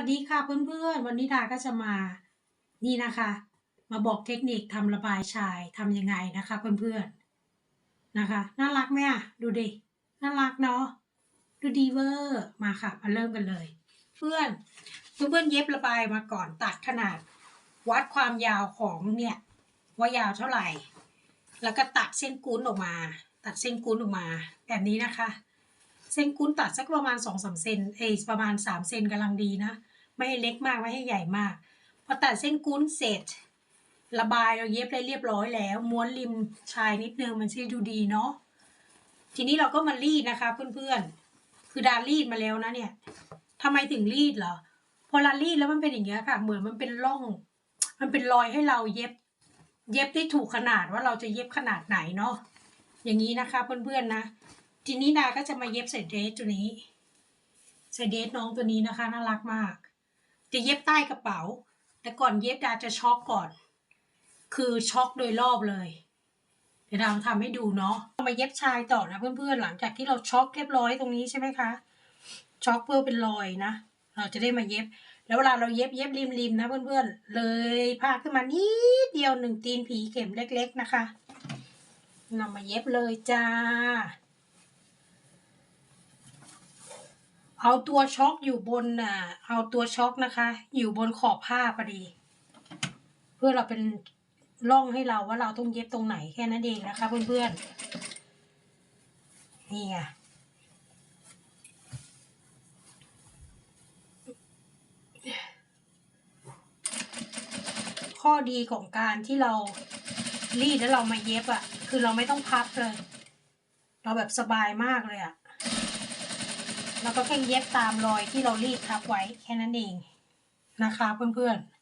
วัสดีค่ะเพื่อนๆ วันนี้ดาก็จะมานี่นะคะ มาบอกเทคนิคทำระบายชายทำยังไงนะคะ เพื่อนๆนะคะ น่ารักไหมอะดูดิน่ารักเนาะดูดีเวอร์มาค่ะ มาเริ่มกันเลย เพื่อนเพื่อนๆเย็บระบายมาก่อนตัดขนาด วัดความยาวของเนี่ย ว่ายาวเท่าไหร่ แล้วก็ตัดเส้นกุ้นออกมา ตัดเส้นกุ้นออกมา แบบนี้นะคะ เส้นกุ้นตัดสักประมาณสองสามเซนเอยประมาณสามเซนกำลังดีนะ ไม่ให้เล็กมากไม่ให้ใหญ่มาก พอตัดเส้นกุ้นเสร็จ ระบายเราเย็บได้เรียบร้อยแล้ว ม้วนริมชายนิดนึงมันจะดูดีเนาะทีนี้เราก็มารีดนะคะเพื่อนๆ คือดารีดมาแล้วนะเนี่ยทำไมถึงรีดเหรอพอเรารีดแล้วมันเป็นอย่างเงี้ยค่ะ เหมือนมันเป็นร่อง มันเป็นรอยให้เราเย็บ เย็บได้ถูกขนาดว่าเราจะเย็บขนาดไหนเนาะอย่างนี้นะคะเพื่อนๆนะ ทีนี้ดาก็จะมาเย็บใส่เดรสตัวนี้ ใส่เดรสน้องตัวนี้นะคะน่ารักมาก จะเย็บใต้กระเป๋า แต่ก่อนเย็บดาจะช็อกก่อน คือช็อกโดยรอบเลยเดี๋ยวดาทำให้ดูเนาะมาเย็บชายต่อนะเพื่อนๆหลังจากที่เราช็อกเรียบร้อยตรงนี้ใช่ไหมคะช็อกเพื่อเป็นรอยนะ เราจะได้มาเย็บ แล้วเวลาเราเย็บเย็บริมๆนะเพื่อนๆเลยผ้าขึ้นมานิดเดียวหนึ่งตีนผีเข็มเล็ก ๆนะคะนำมาเย็บเลยจ้า เอาตัวช็อกอยู่บนอะเอาตัวช็อกนะคะ อยู่บนขอบผ้าพอดี เพื่อเราเป็นร่องให้เราว่าเราต้องเย็บตรงไหนแค่นั้นเองนะคะ เพื่อนๆนี่ไงข้อดีของการที่เรารีดแล้วเรามาเย็บอะ่ะ คือเราไม่ต้องพับเลย เราแบบสบายมากเลยอะ่ะ แล้วก็แค่เย็บตามรอยที่เรารีดทับไว้แค่นั้นเองนะคะเพื่อนๆ